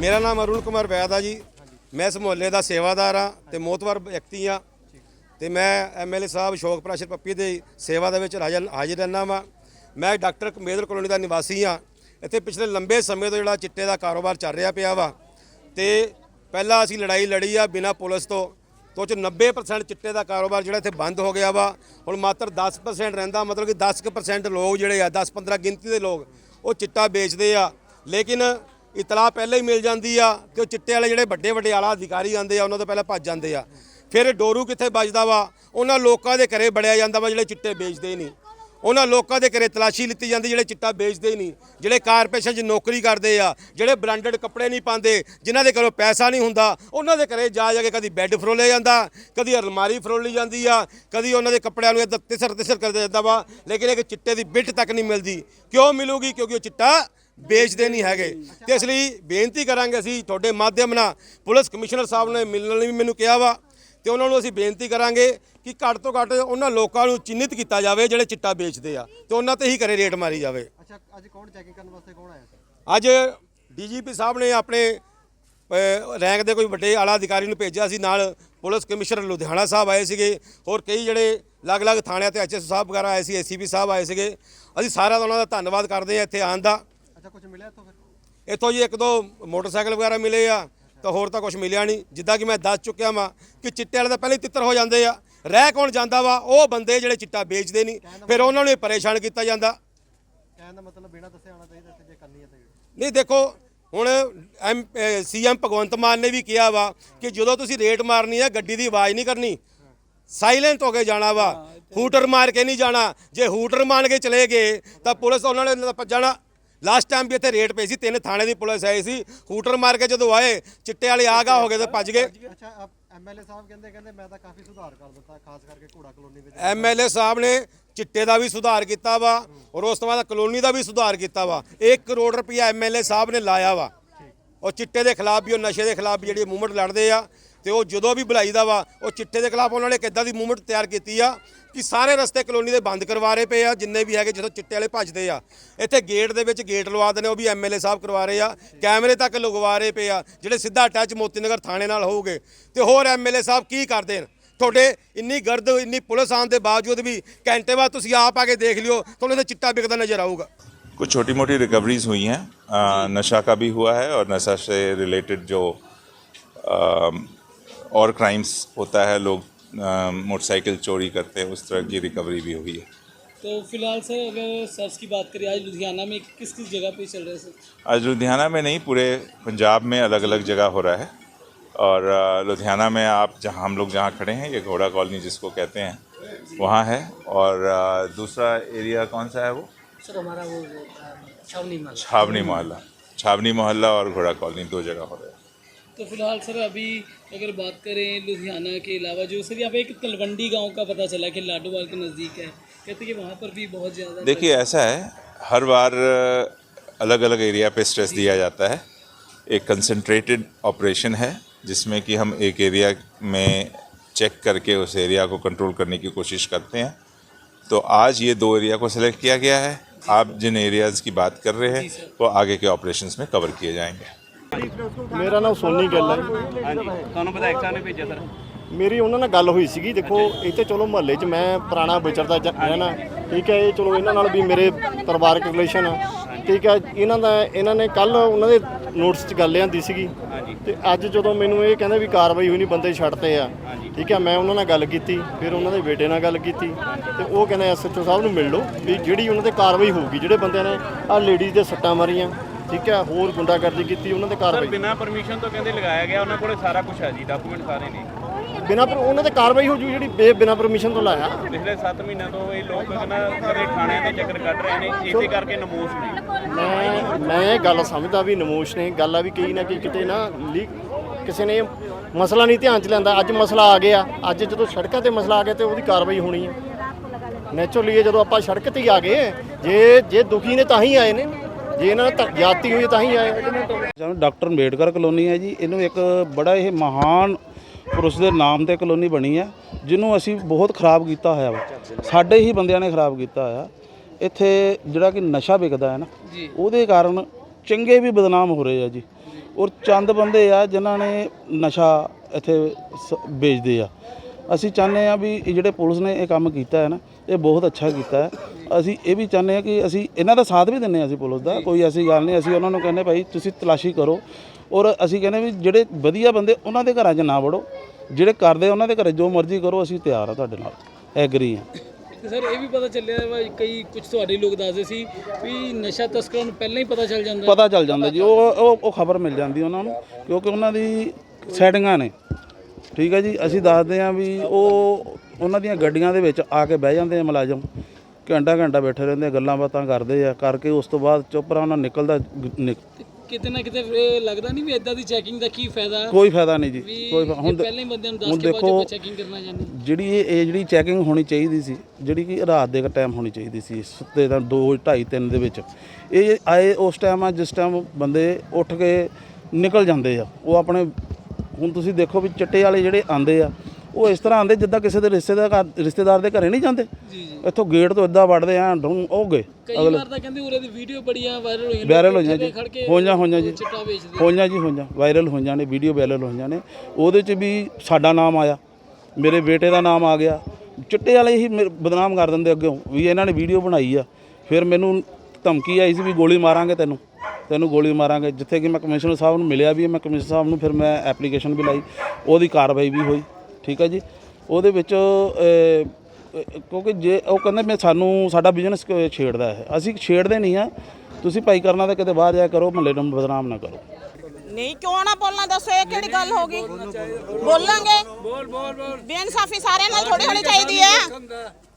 ਮੇਰਾ ਨਾਮ ਅਰੁਣ ਕੁਮਾਰ ਵੈਦ ਆ ਜੀ। ਮੈਂ ਇਸ ਮੁਹੱਲੇ ਦਾ ਸੇਵਾਦਾਰ ਆ ਤੇ ਮੋਤਵਰ ਵਿਅਕਤੀ ਆ। ਤੇ ਮੈਂ ਐਮਐਲਏ ਸਾਹਿਬ ਸ਼ੋਕ ਪ੍ਰਾਸ਼ਰ ਪੱਪੀ ਦੇ ਸੇਵਾ ਦੇ ਵਿੱਚ ਹਾਜ਼ਰ ਹਾਜ਼ਰ ਰਹਿਣਾ ਵਾਂ। ਮੈਂ ਡਾਕਟਰ ਕਮੇਦਰ ਕਲੋਨੀ ਦਾ ਨਿਵਾਸੀ ਆ। ਇੱਥੇ ਪਿਛਲੇ ਲੰਬੇ ਸਮੇਂ ਤੋਂ ਜਿਹੜਾ ਚਿੱਟੇ ਦਾ ਕਾਰੋਬਾਰ ਚੱਲ ਰਿਹਾ ਪਿਆ ਵਾ। ਤੇ ਪਹਿਲਾਂ ਅਸੀਂ ਲੜਾਈ ਲੜੀ ਆ ਬਿਨਾਂ ਪੁਲਿਸ ਤੋਂ। ਤੋਂ ਚ 90% ਚਿੱਟੇ ਦਾ ਕਾਰੋਬਾਰ ਜਿਹੜਾ ਇੱਥੇ ਬੰਦ ਹੋ ਗਿਆ ਵਾ। ਹੁਣ ਮਾਤਰ 10% ਰਹਿੰਦਾ, ਮਤਲਬ ਕਿ 10% ਲੋਕ ਜਿਹੜੇ ਆ 10-15 ਗਿਣਤੀ ਦੇ ਲੋਕ, ਉਹ ਚਿੱਟਾ ਵੇਚਦੇ ਆ। ਲੇਕਿਨ ਇਤਲਾਹ ਪਹਿਲਾਂ ਹੀ ਮਿਲ ਜਾਂਦੀ ਆ ਕਿ ਉਹ ਚਿੱਟੇ ਵਾਲੇ ਜਿਹੜੇ ਵੱਡੇ ਵੱਡੇ ਆਲਾ ਅਧਿਕਾਰੀ ਆਉਂਦੇ ਆ, ਉਹਨਾਂ ਤੋਂ ਪਹਿਲਾਂ ਭੱਜ ਜਾਂਦੇ ਆ। ਫਿਰ ਡੋਰੂ ਕਿੱਥੇ ਵੱਜਦਾ ਵਾ? ਉਹਨਾਂ ਲੋਕਾਂ ਦੇ ਘਰੇ ਬੜਿਆ ਜਾਂਦਾ ਵਾ ਜਿਹੜੇ ਚਿੱਟੇ ਵੇਚਦੇ ਨਹੀਂ। ਉਹਨਾਂ ਲੋਕਾਂ ਦੇ ਘਰੇ ਤਲਾਸ਼ੀ ਲਿੱਤੀ ਜਾਂਦੀ ਜਿਹੜੇ ਚਿੱਟਾ ਵੇਚਦੇ ਨਹੀਂ। ਜਿਹੜੇ ਕਾਰਪੋਰੇਸ਼ਨ 'ਚ ਨੌਕਰੀ ਕਰਦੇ ਆ, ਜਿਹੜੇ ਬ੍ਰਾਂਡਡ ਕੱਪੜੇ ਨਹੀਂ ਪਾਉਂਦੇ, ਜਿਨ੍ਹਾਂ ਦੇ ਘਰੋਂ ਪੈਸਾ ਨਹੀਂ ਹੁੰਦਾ, ਉਹਨਾਂ ਦੇ ਘਰੇ ਜਾ ਜਾ ਕੇ ਕਦੀ ਬੈੱਡ ਫਰੋਲਿਆ ਜਾਂਦਾ, ਕਦੀ ਅਲਮਾਰੀ ਫਰੋਲੀ ਜਾਂਦੀ ਆ, ਕਦੀ ਉਹਨਾਂ ਦੇ ਕੱਪੜਿਆਂ ਨੂੰ ਇੱਦਾਂ ਤਿਸਰ ਤਿਸਰ ਕਰ ਜਾਂਦਾ ਵਾ, ਲੇਕਿਨ ਇੱਕ ਚਿੱਟੇ ਦੀ ਬਿੱਟ ਤੱਕ ਨਹੀਂ ਮਿਲਦੀ। ਕਿਉਂ ਮਿਲੂਗੀ? ਕਿਉਂਕਿ ਉਹ ਚਿੱਟਾ ਵੇਚਦੇ ਨਹੀਂ ਹੈਗੇ। ਤੇ ਇਸ ਲਈ ਬੇਨਤੀ ਕਰਾਂਗੇ ਅਸੀਂ ਤੁਹਾਡੇ ਮਾਧਿਅਮ ਨਾਲ ਪੁਲਿਸ ਕਮਿਸ਼ਨਰ ਸਾਹਿਬ ਨੇ ਮਿਲਣ ਲਈ ਵੀ ਮੈਨੂੰ ਕਿਹਾ ਵਾ ਤੇ ਉਹਨਾਂ ਨੂੰ ਅਸੀਂ ਬੇਨਤੀ ਕਰਾਂਗੇ ਕਿ ਘੱਟ ਤੋਂ ਘੱਟ ਉਹਨਾਂ ਲੋਕਾਂ ਨੂੰ ਚਿੰਨਿਤ ਕੀਤਾ ਜਾਵੇ ਜਿਹੜੇ ਚਿੱਟਾ ਵੇਚਦੇ ਆ ਤੇ ਉਹਨਾਂ ਤੇ ਹੀ ਕਰੇ ਰੇਟ ਮਾਰੀ ਜਾਵੇ। ਅੱਛਾ ਅੱਜ ਕੌਣ ਚੈਕਿੰਗ ਕਰਨ ਵਾਸਤੇ ਕੌਣ ਆਇਆ ਸੀ? ਅੱਜ ਡੀਜੀਪੀ ਸਾਹਿਬ ਨੇ ਆਪਣੇ ਅਹ, ਰੈਂਕ ਦੇ ਕੋਈ ਵੱਡੇ ਆਲਾ ਅਧਿਕਾਰੀ ਨੂੰ ਭੇਜਿਆ ਸੀ ਨਾਲ ਪੁਲਿਸ ਕਮਿਸ਼ਨਰ ਲੁਧਿਆਣਾ ਸਾਹਿਬ ਆਏ ਸੀਗੇ ਹੋਰ ਕਈ ਜਿਹੜੇ ਅਲੱਗ-ਅਲੱਗ ਥਾਣਿਆਂ ਤੇ ਐਚਐਸ ਸਾਹਿਬ ਵਗੈਰਾ ਆਏ ਸੀ ਐਸਸੀਪੀ ਸਾਹਿਬ ਆਏ ਸੀਗੇ। ਅਸੀਂ ਸਾਰਿਆਂ ਦਾ ਉਹਨਾਂ ਦਾ ਧੰਨਵਾਦ ਕਰਦੇ ਆ ਇੱਥੇ ਆਉਣ ਦਾ। ਅੱਛਾ ਕੁਝ ਮਿਲਿਆ ਇੱਥੋਂ ਫਿਰ? ਇੱਥੋਂ ਜੀ ਇੱਕ ਦੋ ਮੋਟਰਸਾਈਕਲ ਵਗੈਰਾ ਮਿਲੇ ਆ ਤਾਂ ਹੋਰ ਤਾਂ ਕੁਝ ਮਿਲਿਆ ਨਹੀਂ। ਜਿੱਦਾਂ ਕਿ ਮੈਂ ਦੱਸ ਚੁੱਕਿਆ ਵਾਂ ਕਿ ਚਿੱਟੇ ਵਾਲੇ ਤਾਂ ਪਹਿਲੇ ਹੀ ਤਿੱਤਰ ਹੋ ਜਾਂਦੇ ਆ। ਰਹਿ ਕੌਣ ਜਾਂਦਾ ਵਾ? ਉਹ ਬੰਦੇ ਜਿਹੜੇ ਚਿੱਟਾ ਵੇਚਦੇ ਨਹੀਂ। ਫਿਰ ਉਹਨਾਂ ਨੂੰ ਹੀ ਪਰੇਸ਼ਾਨ ਕੀਤਾ ਜਾਂਦਾ। ਕਹਿਣ ਦਾ ਮਤਲਬ ਬਿਨਾਂ ਦੱਸੇ ਆਉਣਾ ਚਾਹੀਦਾ ਇੱਥੇ ਜੇ ਕਰਨੀ ਹੈ ਤੇ। ਨਹੀਂ ਦੇਖੋ ਹੁਣ ਐਮ ਸੀਐਮ ਭਗਵੰਤ ਮਾਨ ਨੇ ਵੀ ਕਿਹਾ ਵਾ ਕਿ ਜਦੋਂ ਤੁਸੀਂ ਰੇਟ ਮਾਰਨੀ ਹੈ ਗੱਡੀ ਦੀ ਆਵਾਜ਼ ਨਹੀਂ ਕਰਨੀ। ਸਾਇਲੈਂਟ ਹੋ ਕੇ ਜਾਣਾ ਵਾ। ਹੂਟਰ ਮਾਰ ਕੇ ਨਹੀਂ ਜਾਣਾ। ਜੇ ਹੂਟਰ ਮਾਰ ਕੇ ਚਲੇ ਗਏ ਤਾਂ ਪੁਲਿਸ ਉਹਨਾਂ ਨੇ ਭੱਜਣਾ। ਲਾਸਟ ਟਾਈਮ ਵੀ ਇੱਥੇ ਰੇਟ ਪਈ ਸੀ ਤਿੰਨ ਥਾਣੇ ਦੀ ਪੁਲਿਸ ਆਈ ਸੀ ਹੂਟਰ ਮਾਰ ਕੇ ਜਦੋਂ ਆਏ ਚਿੱਟੇ ਵਾਲੇ ਆਗਾ ਹੋ ਗਏ ਤੇ ਭੱਜ ਗਏ। ਅੱਛਾ ਐਮਐਲਏ ਸਾਹਿਬ ਕਹਿੰਦੇ ਕਹਿੰਦੇ ਮੈਂ ਤਾਂ ਕਾਫੀ ਸੁਧਾਰ ਕਰ ਦਿੱਤਾ ਖਾਸ ਕਰਕੇ ਘੋੜਾ ਕਲੋਨੀ ਵਿੱਚ। ਐਮਐਲਏ ਸਾਹਿਬ ਨੇ ਚਿੱਟੇ ਦਾ ਵੀ ਸੁਧਾਰ ਕੀਤਾ ਵਾ ਔਰ ਉਸ ਤੋਂ ਬਾਅਦ ਕਲੋਨੀ ਦਾ ਵੀ ਸੁਧਾਰ ਕੀਤਾ ਵਾ। 1 ਕਰੋੜ ਰੁਪਇਆ ਐਮਐਲਏ ਸਾਹਿਬ ਨੇ ਲਾਇਆ ਵਾ। ਉਹ ਚਿੱਟੇ ਦੇ ਖਿਲਾਫ ਵੀ ਉਹ ਨਸ਼ੇ ਦੇ ਖਿਲਾਫ ਵੀ ਜਿਹੜੀ ਮੂਵਮੈਂਟ ਲੜਦੇ ਆ ਤੇ ਉਹ ਜਦੋਂ ਵੀ ਬੁਲਾਈਦਾ ਵਾ ਉਹ ਚਿੱਟੇ ਦੇ ਖਿਲਾਫ ਉਹਨਾਂ ਨੇ ਕਿੱਦਾਂ ਦੀ ਮੂਵਮੈਂਟ ਤਿਆਰ ਕੀਤੀ ਆ ਕਿ ਸਾਰੇ ਰਸਤੇ ਕਲੋਨੀ ਦੇ ਬੰਦ ਕਰਵਾ ਰਹੇ ਪਏ ਆ ਜਿੰਨੇ ਵੀ ਹੈਗੇ ਜਦੋਂ ਚਿੱਟੇ ਵਾਲੇ ਭੱਜਦੇ ਆ ਇੱਥੇ ਗੇਟ ਦੇ ਵਿੱਚ ਗੇਟ ਲਵਾ ਦਨੇ ਉਹ ਵੀ ਐਮਐਲਏ ਸਾਹਿਬ ਕਰਵਾ ਰਹੇ ਆ ਕੈਮਰੇ ਤੱਕ ਲਗਵਾ ਰਹੇ ਪਏ ਆ ਜਿਹੜੇ ਸਿੱਧਾ ਅਟੈਚ ਮੋਤੀ ਨਗਰ ਥਾਣੇ ਨਾਲ ਹੋਊਗੇ ਤੇ ਹੋਰ ਐਮਐਲਏ ਸਾਹਿਬ ਕੀ ਕਰਦੇ ਨੇ ਤੁਹਾਡੇ ਇੰਨੀ ਗਰਦ ਇੰਨੀ ਪੁਲਿਸ ਆਉਣ ਦੇ ਬਾਵਜੂਦ ਵੀ ਘੰਟੇ ਬਾਅਦ ਤੁਸੀਂ ਆਪ ਆ ਕੇ ਦੇਖ ਲਿਓ ਤੁਹਾਨੂੰ ਇੱਥੇ ਚਿੱਟਾ ਵਿਕਦਾ ਨਜ਼ਰ ਆਊਗਾ कुछ छोटी मोटी रिकवरीज हुई हैं अ, नशा का भी हुआ है और नशा से रिलेटेड जो अ, और क्राइम्स होता है लोग मोटरसाइकिल चोरी करते हैं उस तरह की रिकवरी भी हुई है। तो फ़िलहाल सर अगर सर्च की बात करें आज लुधियाना में किस किस जगह पे चल रहे हैं सर? आज लुधियाना में नहीं पूरे पंजाब में अलग अलग जगह हो रहा है। और लुधियाना में आप जहाँ हम लोग जहाँ खड़े हैं ये घोड़ा कॉलोनी जिसको कहते हैं वहाँ है। और दूसरा एरिया कौन सा है वो? सर हमारा वो छावनी माल छावनी मोहल्ला। छावनी मोहल्ला और घोड़ा कॉलोनी दो जगह हो रहा है। तो फ़िलहाल सर अभी अगर बात करें लुधियाना के अलावा जो सर यहाँ पे एक तलवंडी गाँव का पता चला कि लाडोवाल के नज़दीक है। कहते कि वहाँ पर भी बहुत ज़्यादा देखिए ऐसा है हर बार अलग अलग एरिया पे स्ट्रेस दिया जाता है। एक कंसंट्रेटेड ऑपरेशन है जिसमें कि हम एक एरिया में चेक करके उस एरिया को कंट्रोल करने की कोशिश करते हैं। तो आज ये दो एरिया को सिलेक्ट किया गया है। आप जिन एरियाज़ की बात कर रहे हैं वो आगे के ऑपरेशंस में कवर किए जाएँगे। ਮੇਰਾ ਨਾਮ ਸੋਨੀ ਗਿੱਲ ਹੈ। ਹਾਂਜੀ। ਤੁਹਾਨੂੰ ਵਿਧਾਇਕ ਸਾਹਿਬ ਨੇ ਭੇਜਿਆ ਸਰ? ਮੇਰੀ ਉਹਨਾਂ ਨਾਲ ਗੱਲ ਹੋਈ ਸੀਗੀ। ਦੇਖੋ ਇੱਥੇ ਚਲੋ ਮੁਹੱਲੇ 'ਚ ਮੈਂ ਪੁਰਾਣਾ ਵਿਚਰਦਾ ਜ- ਰਹਿਣਾ ਠੀਕ ਹੈ ਇਹ ਚਲੋ ਇਹਨਾਂ ਨਾਲ ਵੀ ਮੇਰੇ ਪਰਿਵਾਰਕ ਰਿਲੇਸ਼ਨ ਆ। ਠੀਕ ਹੈ ਇਹਨਾਂ ਦਾ ਇਹਨਾਂ ਨੇ ਕੱਲ ਉਹਨਾਂ ਦੇ ਨੋਟਿਸ 'ਚ ਗੱਲ ਲਿਆਂਦੀ ਸੀਗੀ। ਤੇ ਅੱਜ ਜਦੋਂ ਮੈਨੂੰ ਇਹ ਕਹਿੰਦੇ ਵੀ ਕਾਰਵਾਈ ਹੋਈ ਨਹੀਂ ਬੰਦੇ ਛੱਡਤੇ ਆ। ਠੀਕ ਹੈ ਮੈਂ ਉਹਨਾਂ ਨਾਲ ਗੱਲ ਕੀਤੀ ਫਿਰ ਉਹਨਾਂ ਦੇ ਬੇਟੇ ਨਾਲ ਗੱਲ ਕੀਤੀ। ਤੇ ਉਹ ਕਹਿੰਦੇ ਐਸਐਚਓ ਸਾਹਿਬ ਨੂੰ ਮਿਲ ਲਓ ਵੀ ਜਿਹੜੀ ਉਹਨਾਂ ਤੇ ਕਾਰਵਾਈ ਹੋਊਗੀ ਜਿਹੜੇ ਬੰਦਿਆਂ ਨੇ ਆ ਲੇਡੀਜ਼ ਦੇ ਸੱਟਾਂ ਮਾਰੀਆਂ ਠੀਕ ਹੈ ਹੋਰ ਗੁੰਡਾਗਰਦੀ ਕੀਤੀ ਉਹਨਾਂ ਤੇ ਸਰ ਕਾਰਵਾਈ ਬਿਨਾਂ ਪਰਮਿਸ਼ਨ ਤੋਂ ਕਹਿੰਦੇ ਲਗਾਇਆ ਗਿਆ ਉਹਨਾਂ ਕੋਲੇ ਸਾਰਾ ਕੁਝ ਹੈ ਜੀ ਡਾਕੂਮੈਂਟ ਸਾਰੇ ਨੇ। ਬਿਨਾਂ ਪਰ ਉਹਨਾਂ ਤੇ ਕਾਰਵਾਈ ਹੋ ਜੂ ਜਿਹੜੀ ਬੇ- ਬਿਨਾਂ ਪਰਮਿਸ਼ਨ ਤੋਂ ਲਾਇਆ। ਪਿਛਲੇ 7 ਮਹੀਨਿਆਂ ਤੋਂ ਇਹ ਲੋਕ ਕਹਿੰਦਾ ਕਦੇ ਥਾਣਿਆਂ ਦੇ ਚੱਕਰ ਕੱਢ ਰਹੇ ਨੇ ਇਸੇ ਕਰਕੇ ਨਮੋਸ਼ ਨੇ। ਮੈਂ ਮੈਂ ਇਹ ਗੱਲ ਸਮਝਦਾ ਵੀ ਨਮੋਸ਼ ਨੇ ਗੱਲ ਆ ਵੀ ਕਈ ਨਾ ਕਈ ਕਿਤੇ ਨਾ ਕਿਸੇ ਨੇ ਮਸਲਾ ਨਹੀਂ ਧਿਆਨ ਚ ਲੈਂਦਾ ਅੱਜ ਮਸਲਾ ਆ ਗਿਆ ਅੱਜ ਜਦੋਂ ਸੜਕਾਂ ਤੇ ਮਸਲਾ ਆ ਗਿਆ ਤੇ ਉਹਦੀ ਕਾਰਵਾਈ ਹੋਣੀ ਹੈ। ਨੈਚੁਰਲੀ ਜਦੋਂ ਆਪਾਂ ਸੜਕ ਤੇ ਹੀ ਆ ਗਏ ਜੇ ਜੇ ਦੁਖੀ ਨੇ ਤਾਂ ਹੀ ਆਏ ਨੇ। ਜੇ ਇਹਨਾਂ ਨੇ ਤਾਂ ਜਾਤੀ ਹੋਈ ਤਾਂ ਹੀ ਆਏ ਸਾਨੂੰ ਡਾਕਟਰ ਅੰਬੇਡਕਰ ਕਲੋਨੀ ਹੈ ਜੀ ਇਹਨੂੰ ਇੱਕ ਬੜਾ ਇਹ ਮਹਾਨ ਪੁਰਸ਼ ਦੇ ਨਾਮ ਤੇ ਕਲੋਨੀ ਬਣੀ ਹੈ ਜਿਹਨੂੰ ਅਸੀਂ ਬਹੁਤ ਖਰਾਬ ਕੀਤਾ ਹੋਇਆ ਵਾ। ਸਾਡੇ ਹੀ ਬੰਦਿਆਂ ਨੇ ਖਰਾਬ ਕੀਤਾ ਹੋਇਆ। ਇੱਥੇ ਜਿਹੜਾ ਕਿ ਨਸ਼ਾ ਵਿਕਦਾ ਹੈ ਨਾ ਉਹਦੇ ਕਾਰਨ ਚੰਗੇ ਵੀ ਬਦਨਾਮ ਹੋ ਰਹੇ ਆ ਜੀ। ਔਰ ਚੰਦ ਬੰਦੇ ਆ ਜਿਨ੍ਹਾਂ ਨੇ ਨਸ਼ਾ ਇੱਥੇ ਸ- ਵੇਚਦੇ ਆ। ਅਸੀਂ ਚਾਹੁੰਦੇ ਆ ਵੀ ਇਹ ਜਿਹੜੇ ਪੁਲਿਸ ਨੇ ਇਹ ਕੰਮ ਕੀਤਾ ਹੈ ਨਾ ਇਹ ਬਹੁਤ ਅੱਛਾ ਕੀਤਾ ਹੈ। ਅਸੀਂ ਇਹ ਵੀ ਚਾਹੁੰਦੇ ਆ ਕਿ ਅਸੀਂ ਇਹਨਾਂ ਦਾ ਸਾਥ ਵੀ ਦਿੰਦੇ ਆ ਅਸੀਂ ਪੁਲਿਸ ਦਾ ਕੋਈ ਐਸੀ ਗੱਲ ਨਹੀਂ ਅਸੀਂ ਉਹਨਾਂ ਨੂੰ ਕਹਿੰਦੇ ਭਾਈ ਤੁਸੀਂ ਤਲਾਸ਼ੀ ਕਰੋ। ਔਰ ਅਸੀਂ ਕਹਿੰਦੇ ਵੀ ਜਿਹੜੇ ਵਧੀਆ ਬੰਦੇ ਉਹਨਾਂ ਦੇ ਘਰਾਂ 'ਚ ਨਾ ਵੜੋ ਜਿਹੜੇ ਕਰਦੇ ਉਹਨਾਂ ਦੇ ਘਰੇ ਜੋ ਮਰਜ਼ੀ ਕਰੋ ਅਸੀਂ ਤਿਆਰ ਆ ਤੁਹਾਡੇ ਨਾਲ ਐਗਰੀ ਆ ਤੇ ਸਰ ਇਹ ਵੀ ਪਤਾ ਚੱਲਿਆ ਵਾ ਕਈ ਕੁਝ ਤੁਹਾਡੇ ਲੋਕ ਦੱਸਦੇ ਸੀ ਵੀ ਨਸ਼ਾ ਤਸਕਰਾਂ ਨੂੰ ਪਹਿਲਾਂ ਹੀ ਪਤਾ ਚੱਲ ਜਾਂਦਾ। ਪਤਾ ਚੱਲ ਜਾਂਦਾ ਜੀ ਉਹ ਉਹ ਖਬਰ ਮਿਲ ਜਾਂਦੀ ਉਹਨਾਂ ਨੂੰ ਕਿਉਂਕਿ ਉਹਨਾਂ ਦੀ ਸੈਟਿੰਗਾਂ ਨੇ। ਠੀਕ ਹੈ ਜੀ ਅਸੀਂ ਦੱਸਦੇ ਹਾਂ ਵੀ ਉਹ ਉਹਨਾਂ ਦੀਆਂ ਗੱਡੀਆਂ ਦੇ ਵਿੱਚ ਆ ਕੇ ਬਹਿ ਜਾਂਦੇ ਆ ਮੁਲਾਜ਼ਮ ਘੰਟਾ ਘੰਟਾ ਬੈਠੇ ਰਹਿੰਦੇ ਆ, ਗੱਲਾਂ ਬਾਤਾਂ ਕਰਦੇ ਆ ਕਰਕੇ ਉਸ ਤੋਂ ਬਾਅਦ ਚੁੱਪ ਰਾਂ ਨਿਕਲਦਾ ਗ- ਨਿਕ- ਤੇ ਕਿਤੇ ਨਾ ਕਿਤੇ ਫਿਰ ਇਹ ਲੱਗਦਾ ਨਹੀਂ ਵੀ ਇਦਾਂ ਦੀ ਚੈਕਿੰਗ ਦਾ ਕੀ ਫਾਇਦਾ? ਕੋਈ ਫਾਇਦਾ ਨਹੀਂ ਜੀ ਵੀ ਕੋਈ ਫਾ- ਹੁਣ ਪਹਿਲਾਂ ਹੀ ਬੰਦਿਆਂ ਨੂੰ ਹੁਣ ਦੱਸ ਕੇ ਬਾਅਦ ਦੇਖੋ ਚੈਕਿੰਗ ਕਰਨਾ ਚਾਹੁੰਦੇ ਜਿਹੜੀ ਇਹ ਇਹ ਜਿਹੜੀ ਚੈਕਿੰਗ ਹੋਣੀ ਚਾਹੀਦੀ ਸੀ ਜਿਹੜੀ ਕਿ ਰਾਤ ਦੇ ਟਾਈਮ ਹੋਣੀ ਚਾਹੀਦੀ ਸੀ ਸੁੱਤੇ ਦਾ 2 2:30 3 ਦੇ ਵਿੱਚ। ਇਹ ਆਏ ਉਸ ਟਾਈਮ ਆ ਜਿਸ ਟਾਈਮ ਬੰਦੇ ਉੱਠ ਕੇ ਨਿਕਲ ਜਾਂਦੇ ਆ ਉਹ ਆਪਣੇ ਹੁਣ ਤੁਸੀਂ ਦੇਖੋ ਵੀ ਚਿੱਟੇ ਵਾਲੇ ਜਿਹੜੇ ਆਂਦੇ ਆ ਉਹ ਇਸ ਤਰ੍ਹਾਂ ਆਂਦੇ ਜਿੱਦਾਂ ਕਿਸੇ ਦੇ ਰਿਸ਼ਤੇਦਾਰ ਰਿਸ਼ਤੇਦਾਰ ਦੇ ਘਰੇ ਨਹੀਂ ਜਾਂਦੇ? ਇੱਥੋਂ ਗੇਟ ਤੋਂ ਇਦਾਂ ਵੜਦੇ ਆ ਡੂੰ ਉਹ ਗਏ। ਕਈ ਵਾਰ ਤਾਂ ਕਹਿੰਦੇ ਉਰੇ ਦੀ ਵੀਡੀਓ ਬੜੀਆਂ ਵਾਇਰਲ ਹੋਈਆਂ ਵਾਇਰਲ ਹੋਈਆਂ ਜੀ। ਹੋਈਆਂ ਹੋਈਆਂ ਜੀ। ਚਿੱਟਾ ਵੇਚਦੇ। ਹੋਈਆਂ ਜੀ ਹੋਈਆਂ। ਵਾਇਰਲ ਹੋਈਆਂ ਨੇ ਵੀਡੀਓ ਵਾਇਰਲ ਹੋਈਆਂ ਨੇ। ਉਹਦੇ 'ਚ ਵੀ ਸਾਡਾ ਨਾਮ ਆਇਆ। ਮੇਰੇ ਬੇਟੇ ਦਾ ਨਾਮ ਆ ਗਿਆ। ਚਿੱਟੇ ਵਾਲੇ ਹੀ ਬਦਨਾਮ ਕਰ ਦਿੰਦੇ ਅੱਗੇ ਵੀ ਇਹਨਾਂ ਨੇ ਵੀਡੀਓ ਬਣਾਈ ਆ। ਫਿਰ ਮੈਨੂੰ ਧਮਕੀ ਆਈ ਸੀ ਵੀ ਗੋਲੀ ਮਾਰਾਂਗੇ ਤੈਨੂੰ। ਤੈਨੂੰ ਗੋਲੀ ਮਾਰਾਂਗੇ। ਜਿੱਥੇ ਕਿ ਮੈਂ ਕਮਿਸ਼ਨਰ ਸਾਹਿਬ ਨੂੰ ਮਿਲਿਆ ਵੀ ਮੈਂ ਕਮਿਸ਼ਨਰ ਸਾਹਿਬ ਨੂੰ ਫਿਰ ਮੈਂ ਐਪਲੀਕੇਸ਼ਨ ਵੀ ਲਾਈ। ਉਹਦੀ ਕਾਰਵਾਈ ਵੀ ਹੋਈ ਠੀਕ ਹੈ ਜੀ? ਉਹਦੇ ਵਿੱਚ ਕਿਉਂਕਿ ਜੇ ਉਹ ਕਹਿੰਦੇ ਮੈਂ ਸਾਨੂੰ ਸਾਡਾ ਬਿਜ਼ਨਸ ਛੇੜਦਾ ਹੈ ਅਸੀਂ ਛੇੜਦੇ ਨਹੀਂ ਆ। ਤੁਸੀਂ ਭਾਈ ਕਰਨਾ ਤਾਂ ਕਿਤੇ ਬਾਹਰ ਜਾਇਆ ਕਰੋ ਮਹੱਲੇ ਨੂੰ ਬਦਨਾਮ ਨਾ ਕਰੋ। ਨਹੀਂ ਕਿਉਂ ਨਾ ਬੋਲਣਾ? ਦੱਸੋ ਇਹ ਕਿਹੜੀ ਗੱਲ ਹੋ ਗਈ? ਬੋਲਾਂਗੇ? ਬੋਲ ਬੋਲ ਬੋਲ। ਬੇਇਨਸਾਫੀ ਸਾਰਿਆਂ ਨਾਲ ਥੋੜੀ ਹੋਣੀ ਚਾਹੀਦੀ ਹੈ।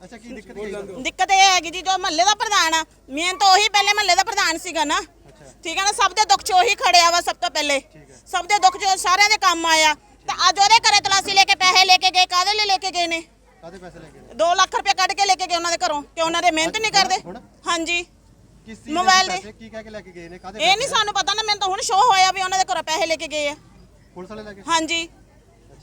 ਅੱਛਾ ਕੀ ਦਿੱਕਤ ਦਿੱਕਤ ਇਹ ਹੈਗੀ ਜੀ ਜੋ ਮਹੱਲੇ ਦਾ ਪ੍ਰਧਾਨ ਆ ਮੇਨ ਤਾਂ ਉਹੀ ਪਹਿਲੇ ਮਹੱਲੇ ਦਾ ਪ੍ਰਧਾਨ ਸੀਗਾ ਨਾ। ਠੀਕ ਹੈ ਨਾ? ਸਭ ਦੇ ਦੁੱਖ 'ਚ ਉਹੀ ਖੜਿਆ ਵਾ ਸਭ ਤੋਂ ਪਹਿਲੇ। ਸਭ ਦੇ ਦੁੱਖ 'ਚ ਸਾਰਿਆਂ ਦੇ ਕੰਮ ਆਇਆ ਤੇ ਅੱਜ ਉਹਦੇ ਘਰੇ ਤਲਾਸੀ ਲੈ ਕੇ ਪੈਸੇ ਲੈ ਕੇ ਗਏ ਕਾਹਦੇ ਲਈ ਲੈ ਕੇ ਗਏ ਨੇ? ਕਾਦੇ ਪੈਸੇ ਲੈ ਕੇ 2 ਲੱਖ ਰੁਪਏ ਕੱਢ ਕੇ ਲੈ ਕੇ ਗਏ ਉਹਨਾਂ ਦੇ ਘਰੋਂ ਕਿ ਉਹਨਾਂ ਦੇ ਮਿਹਨਤ ਨਹੀਂ ਕਰਦੇ? ਹਾਂਜੀ। ਮੋਬਾਈਲ ਦੇ ਕੀ ਕਹਿ ਕੇ ਲੈ ਕੇ ਗਏ ਨੇ? ਕਾਦੇ ਇਹ ਨਹੀਂ ਸਾਨੂੰ ਪਤਾ ਨਾ ਮੈਨੂੰ ਤਾਂ ਹੁਣ ਸ਼ੋਅ ਹੋਇਆ ਵੀ ਉਹਨਾਂ ਦੇ ਘਰੋਂ ਪੈਸੇ ਲੈ ਕੇ ਗਏ ਆ। ਪੁਲਿਸ ਵਾਲੇ ਲੈ ਕੇ? ਹਾਂਜੀ।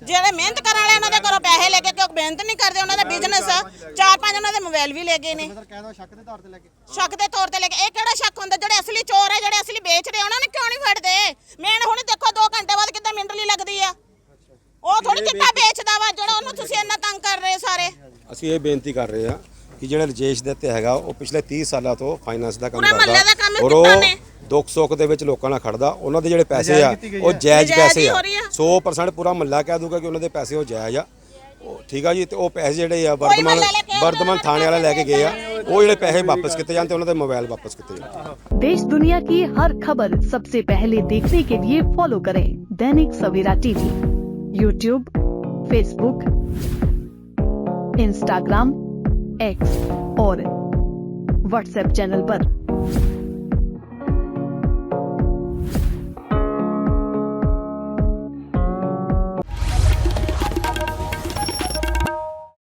ਜਿਹੜੇ ਮਿਹਨਤ ਕਰਨ ਵਾਲੇ ਉਹਨਾਂ ਦੇ ਘਰੋਂ ਪੈਸੇ ਲੈ ਕੇ ਕਿਉਂ ਮਿਹਨਤ ਨਹੀਂ ਕਰਦੇ ਉਹਨਾਂ ਦਾ ਬਿਜ਼ਨਸ ਆ। ਚਾਰ ਪੰਜ ਉਹਨਾਂ ਦੇ ਮੋਬਾਈਲ ਵੀ ਲੈ ਗਏ ਨੇ। ਮਤਲਬ ਕਹਿੰਦਾ ਸ਼ੱਕ ਦੇ ਆਧਾਰ ਤੇ ਲੈ ਕੇ। ਸ਼ੱਕ ਦੇ ਤੌਰ ਤੇ ਲੈ ਕੇ। ਇਹ ਕਿਹੜਾ ਸ਼ੱਕ ਹੁੰਦਾ? ਜਿਹੜੇ ਅਸਲੀ ਚੋਰ ਆ ਜਿਹੜੇ ਅਸਲੀ ਵੇਚ ਰਹੇ ਉਹਨਾਂ ਨੂੰ ਕਿਉਂ ਨਹੀਂ ਫੜਦੇ? ਮੇਨ ਹੁਣ ਦੇਖੋ 2 ਘੰਟੇ ਬਾਅਦ ਕਿੱਦਾਂ ਮਿੰਟਲੀ ਲੱਗਦੀ ਆ। ਉਹ ਥੋੜੀ ਚਿੱਟਾ ਵੇਚਦਾ ਵਾ ਜਿਹੜਾ ਉਹਨੂੰ ਤੁਸੀਂ ਇੰਨਾ ਤੰਗ ਕਰ ਰਹੇ ਸਾਰੇ। ਅਸੀਂ ਇਹ ਬੇਨਤੀ ਕਰ ਰਹੇ ਹਾਂ ਕਿ ਜਿਹੜਾ ਰਜੇਸ਼ ਦੱਤ ਹੈਗਾ ਉਹ ਪਿਛਲੇ 30 ਸਾਲਾਂ ਤੋਂ ਫਾਈਨਾਂਸ ਦਾ ਕੰਮ ਪੂਰੇ ਕਰਦਾ। ਮੁਹੱਲੇ ਦਾ ਕੰਮ ਔਰ ਉਹ ਨੇ। ਦੁੱਖ ਸੁੱਖ ਦੇ ਵਿੱਚ ਲੋਕਾਂ ਨਾਲ ਖੜਦਾ ਉਹਨਾਂ ਦੇ ਜਿਹੜੇ ਪੈਸੇ ਨਜਾਇਜ਼ ਆ ਕੀਤੀ ਗਈ ਉਹ ਹੈ। ਜਾਇਜ਼ ਨਜਾਇਜ਼ ਪੈਸੇ ਹੀ ਆ ਹੋ ਰਹੀ ਆ। 100% ਪੂਰਾ ਮਹੱਲਾ ਕਹਿ ਦੂਗਾ ਕਿ ਉਹਨਾਂ ਦੇ ਪੈਸੇ ਉਹ ਜਾਇਜ਼ ਆ ਉਹ ਠੀਕ ਆ ਜੀ ਤੇ ਉਹ ਪੈਸੇ ਜਿਹੜੇ ਆ ਕੋਈ ਵਰਤਮਾਨ ਮਹੱਲਾ ਲੈ ਕੇ ਵਰਤਮਾਨ ਥਾਣੇ ਵਾਲੇ ਲੈ ਕੇ ਗਏ ਆ ਉਹ ਜਿਹੜੇ ਪੈਸੇ ਵਾਪਸ ਕੀਤੇ ਜਾਣ ਤੇ ਉਹਨਾਂ ਦੇ ਮੋਬਾਈਲ ਵਾਪਸ ਕੀਤੇ ਜਾਣ देश दुनिया की हर खबर सबसे पहले देखने के लिए फॉलो करें Dainik Savera TV YouTube Facebook Instagram X और व्हाट्सएप चैनल पर।